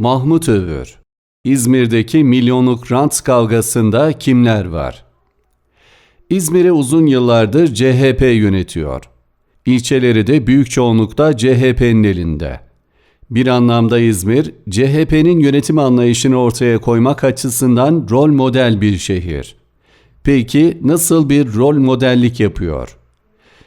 Mahmut Övür İzmir'deki milyonluk rant kavgasında kimler var? İzmir'i uzun yıllardır CHP yönetiyor. İlçeleri de büyük çoğunlukta CHP'nin elinde. Bir anlamda İzmir, CHP'nin yönetim anlayışını ortaya koymak açısından rol model bir şehir. Peki nasıl bir rol modellik yapıyor?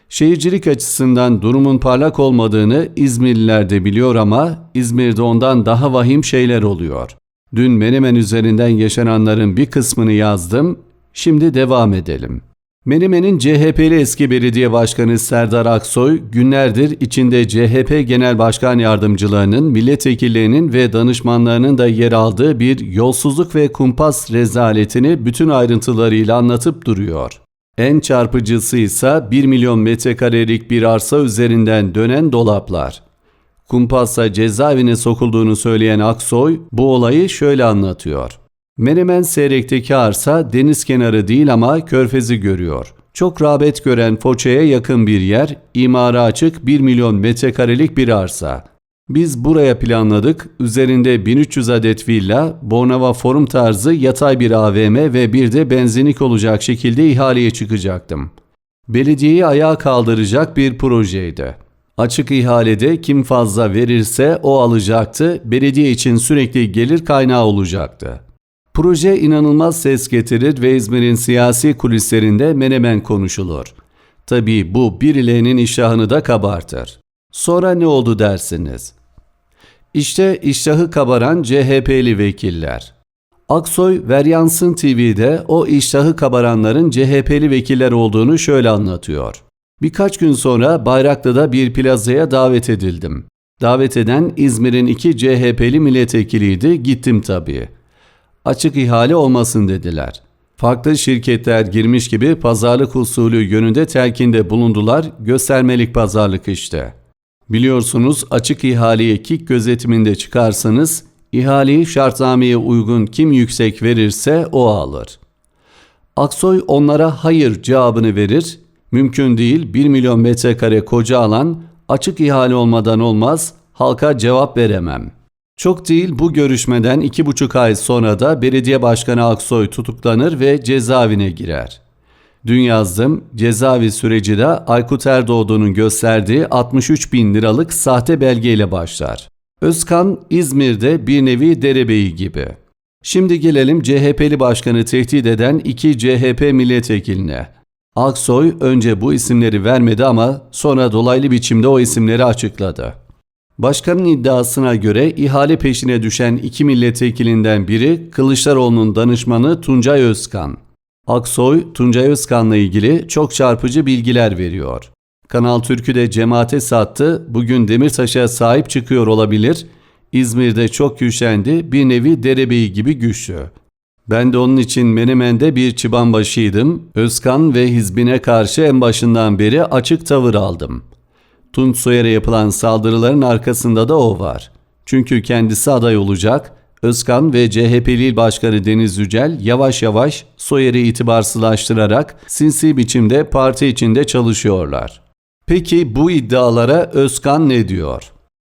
Şehircilik açısından durumun parlak olmadığını İzmirliler de biliyor ama İzmir'de ondan daha vahim şeyler oluyor. Dün Menemen üzerinden yaşananların bir kısmını yazdım, şimdi devam edelim. Menemen'in CHP'li eski belediye başkanı Serdar Aksoy günlerdir içinde CHP Genel Başkan Yardımcılarının, milletvekillerinin ve danışmanlarının da yer aldığı bir yolsuzluk ve kumpas rezaletini bütün ayrıntılarıyla anlatıp duruyor. En çarpıcısı ise 1 milyon metrekarelik bir arsa üzerinden dönen dolaplar. Kumpasla cezaevine sokulduğunu söyleyen Aksoy bu olayı şöyle anlatıyor. Menemen Seyrek'teki arsa deniz kenarı değil ama körfezi görüyor. Çok rağbet gören Foça'ya yakın bir yer, imara açık 1 milyon metrekarelik bir arsa. Biz buraya planladık, üzerinde 1300 adet villa, Bornova Forum tarzı yatay bir AVM ve bir de benzinlik olacak şekilde ihaleye çıkacaktım. Belediyeyi ayağa kaldıracak bir projeydi. Açık ihalede kim fazla verirse o alacaktı, belediye için sürekli gelir kaynağı olacaktı. Proje inanılmaz ses getirir ve İzmir'in siyasi kulislerinde menemen konuşulur. Tabii bu birilerinin iştahını da kabartır. Sonra ne oldu dersiniz? İşte iştahı kabaran CHP'li vekiller. Aksoy Veryansın TV'de o iştahı kabaranların CHP'li vekiller olduğunu şöyle anlatıyor. Birkaç gün sonra Bayraklı'da bir plazaya davet edildim. Davet eden İzmir'in iki CHP'li milletvekiliydi, gittim tabii. Açık ihale olmasın dediler. Farklı şirketler girmiş gibi pazarlık usulü yönünde telkinde bulundular, göstermelik pazarlık işte. Biliyorsunuz açık ihaleye KİK gözetiminde çıkarsanız, ihaleyi şartnameye uygun kim yüksek verirse o alır. Aksoy onlara hayır cevabını verir, mümkün değil 1 milyon metrekare koca alan açık ihale olmadan olmaz, halka cevap veremem.'' Çok değil bu görüşmeden iki buçuk ay sonra da belediye başkanı Aksoy tutuklanır ve cezaevine girer. Dün yazdım cezaevi süreci de Aykut Erdoğdu'nun gösterdiği 63 bin liralık sahte belgeyle başlar. Özkan İzmir'de bir nevi derebeyi gibi. Şimdi gelelim CHP'li başkanı tehdit eden iki CHP milletvekiline. Aksoy önce bu isimleri vermedi ama sonra dolaylı biçimde o isimleri açıkladı. Başkanın iddiasına göre ihale peşine düşen iki milletvekilinden biri Kılıçdaroğlu'nun danışmanı Tuncay Özkan. Aksoy, Tuncay Özkan'la ilgili çok çarpıcı bilgiler veriyor. Kanal Türk'ü de cemaate sattı, bugün Demirtaş'a sahip çıkıyor olabilir, İzmir'de çok güçlendi, bir nevi derebeyi gibi güçlü. Ben de onun için Menemen'de bir çıban başıydım, Özkan ve hizbine karşı en başından beri açık tavır aldım.'' Tunç Soyer'e yapılan saldırıların arkasında da o var. Çünkü kendisi aday olacak, Özkan ve CHP'li il başkanı Deniz Yücel yavaş yavaş Soyer'i itibarsızlaştırarak sinsi biçimde parti içinde çalışıyorlar. Peki bu iddialara Özkan ne diyor?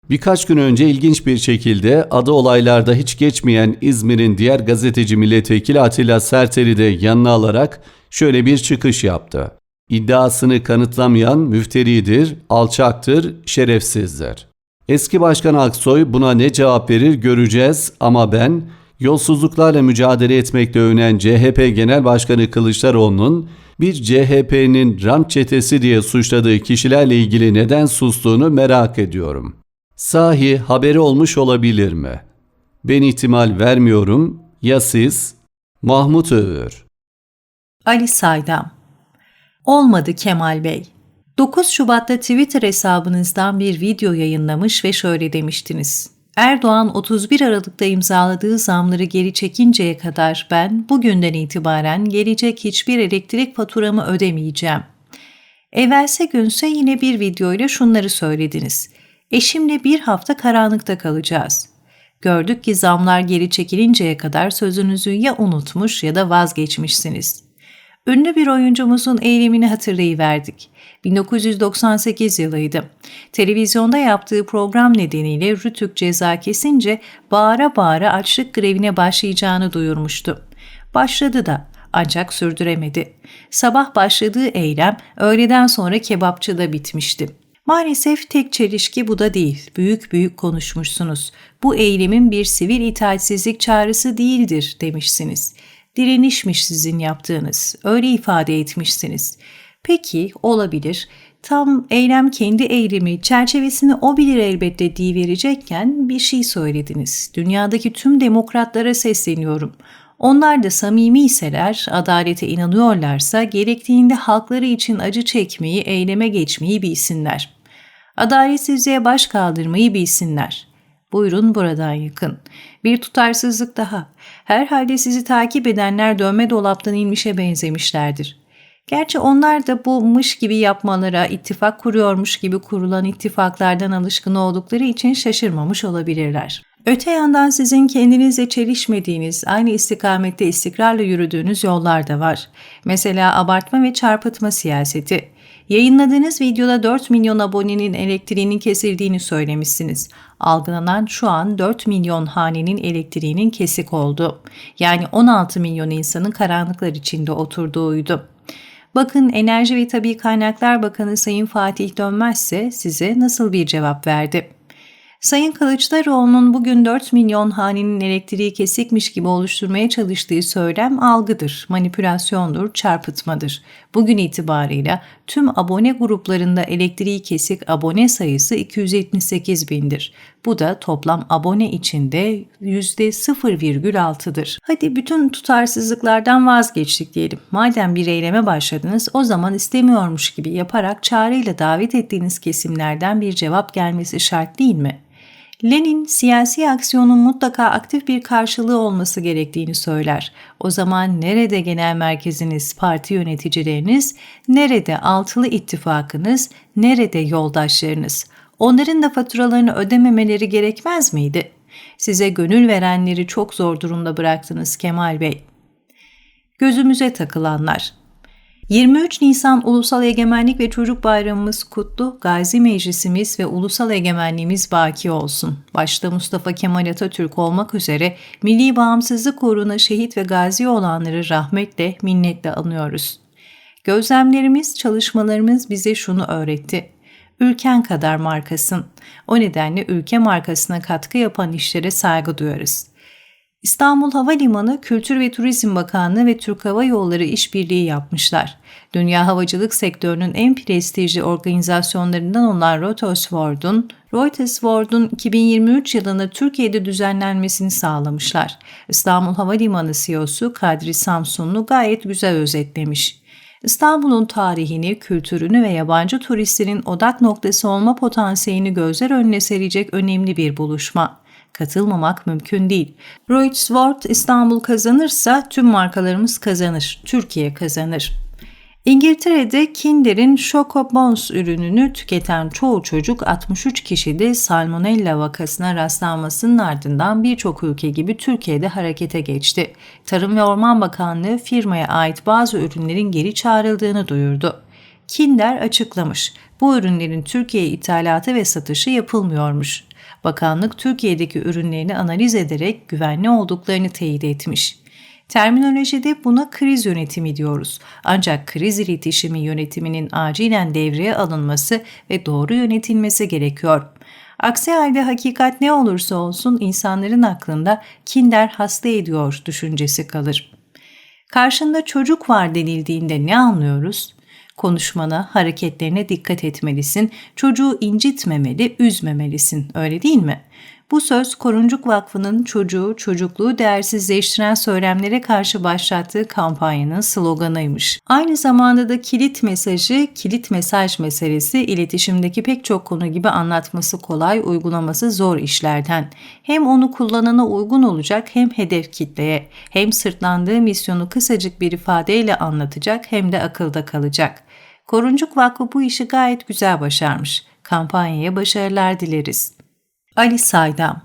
Birkaç gün önce ilginç bir şekilde adı olaylarda hiç geçmeyen İzmir'in diğer gazeteci milletvekili Atilla Sertel'i de yanına alarak şöyle bir çıkış yaptı. İddiasını kanıtlamayan müfteridir, alçaktır, şerefsizdir. Eski Başkan Aksoy buna ne cevap verir göreceğiz ama ben yolsuzluklarla mücadele etmekle övünen CHP Genel Başkanı Kılıçdaroğlu'nun bir CHP'nin rant çetesi diye suçladığı kişilerle ilgili neden sustuğunu merak ediyorum. Sahi haberi olmuş olabilir mi? Ben ihtimal vermiyorum. Ya siz? Mahmut Övür Ali Saydam Olmadı Kemal Bey. 9 Şubat'ta Twitter hesabınızdan bir video yayınlamış ve şöyle demiştiniz. Erdoğan 31 Aralık'ta imzaladığı zamları geri çekinceye kadar ben bugünden itibaren gelecek hiçbir elektrik faturamı ödemeyeceğim. Evvelse günse yine bir videoyla şunları söylediniz. Eşimle bir hafta karanlıkta kalacağız. Gördük ki zamlar geri çekilinceye kadar sözünüzü ya unutmuş ya da vazgeçmişsiniz.'' Ünlü bir oyuncumuzun eylemini hatırlayıverdik. 1998 yılıydı. Televizyonda yaptığı program nedeniyle Rütük ceza kesince bağıra bağıra açlık grevine başlayacağını duyurmuştu. Başladı da ancak sürdüremedi. Sabah başladığı eylem öğleden sonra kebapçıda bitmişti. Maalesef tek çelişki bu da değil. Büyük büyük konuşmuşsunuz. Bu eylemin bir sivil itaatsizlik çağrısı değildir demişsiniz. Direnişmiş sizin yaptığınız. Öyle ifade etmişsiniz. Peki olabilir. Tam eylem kendi eylemi, çerçevesini o bilir elbette diye verecekken bir şey söylediniz. Dünyadaki tüm demokratlara sesleniyorum. Onlar da samimi iseler, adalete inanıyorlarsa gerektiğinde halkları için acı çekmeyi, eyleme geçmeyi bilsinler. Adaletsizliğe baş kaldırmayı bilsinler. Buyurun buradan yakın. Bir tutarsızlık daha. Herhalde sizi takip edenler dönme dolaptan inmişe benzemişlerdir. Gerçi onlar da bu mış gibi yapmalara, ittifak kuruyormuş gibi kurulan ittifaklardan alışkın oldukları için şaşırmamış olabilirler. Öte yandan sizin kendinizle çelişmediğiniz, aynı istikamette istikrarla yürüdüğünüz yollar da var. Mesela abartma ve çarpıtma siyaseti. Yayınladığınız videoda 4 milyon abonenin elektriğinin kesildiğini söylemişsiniz. Algılanan şu an 4 milyon hanenin elektriğinin kesik oldu. Yani 16 milyon insanın karanlıklar içinde oturduğuydu. Bakın Enerji ve Tabi Kaynaklar Bakanı Sayın Fatih Dönmezse size nasıl bir cevap verdi? Sayın Kılıçdaroğlu'nun bugün 4 milyon hanenin elektriği kesikmiş gibi oluşturmaya çalıştığı söylem algıdır, manipülasyondur, çarpıtmadır. Bugün itibarıyla tüm abone gruplarında elektriği kesik abone sayısı 278 bindir. Bu da toplam abone içinde %0,6'dır. Hadi bütün tutarsızlıklardan vazgeçtik diyelim. Madem bir eyleme başladınız o zaman istemiyormuş gibi yaparak çağrıyla davet ettiğiniz kesimlerden bir cevap gelmesi şart değil mi? Lenin siyasi aksiyonun mutlaka aktif bir karşılığı olması gerektiğini söyler. O zaman nerede genel merkeziniz, parti yöneticileriniz, nerede altılı ittifakınız, nerede yoldaşlarınız? Onların da faturalarını ödememeleri gerekmez miydi? Size gönül verenleri çok zor durumda bıraktınız Kemal Bey. Gözümüze takılanlar 23 Nisan Ulusal Egemenlik ve Çocuk Bayramımız kutlu, Gazi Meclisimiz ve ulusal egemenliğimiz baki olsun. Başta Mustafa Kemal Atatürk olmak üzere milli bağımsızlık uğruna şehit ve gazi olanları rahmetle, minnetle anıyoruz. Gözlemlerimiz, çalışmalarımız bize şunu öğretti. Ülken kadar markasın. O nedenle ülke markasına katkı yapan işlere saygı duyarız. İstanbul Havalimanı Kültür ve Turizm Bakanlığı ve Türk Hava Yolları işbirliği yapmışlar. Dünya havacılık sektörünün en prestijli organizasyonlarından olan Reutersword'un Reutersword'un 2023 yılında Türkiye'de düzenlenmesini sağlamışlar. İstanbul Havalimanı CEO'su Kadri Samsunlu gayet güzel özetlemiş. İstanbul'un tarihini, kültürünü ve yabancı turistlerin odak noktası olma potansiyelini gözler önüne serecek önemli bir buluşma. Katılmamak mümkün değil. Reutersword İstanbul kazanırsa tüm markalarımız kazanır. Türkiye kazanır. İngiltere'de Kinder'in Choco Bones ürününü tüketen çoğu çocuk 63 kişide salmonella vakasına rastlanmasının ardından birçok ülke gibi Türkiye'de harekete geçti. Tarım ve Orman Bakanlığı firmaya ait bazı ürünlerin geri çağrıldığını duyurdu. Kinder açıklamış, bu ürünlerin Türkiye ithalatı ve satışı yapılmıyormuş. Bakanlık Türkiye'deki ürünlerini analiz ederek güvenli olduklarını teyit etmiş. Terminolojide buna kriz yönetimi diyoruz. Ancak kriz iletişimi yönetiminin acilen devreye alınması ve doğru yönetilmesi gerekiyor. Aksi halde hakikat ne olursa olsun insanların aklında kinder hasta ediyor düşüncesi kalır. Karşında çocuk var denildiğinde ne anlıyoruz? Konuşmana, hareketlerine dikkat etmelisin. Çocuğu incitmemeli, üzmemelisin. Öyle değil mi? Bu söz Koruncuk Vakfı'nın çocuğu, çocukluğu değersizleştiren söylemlere karşı başlattığı kampanyanın sloganıymış. Aynı zamanda da kilit mesajı, kilit mesaj meselesi iletişimdeki pek çok konu gibi anlatması kolay, uygulaması zor işlerden. Hem onu kullanana uygun olacak hem hedef kitleye, hem sırtlandığı misyonu kısacık bir ifadeyle anlatacak hem de akılda kalacak. Koruncuk Vakfı bu işi gayet güzel başarmış. Kampanyaya başarılar dileriz. Ali Saydam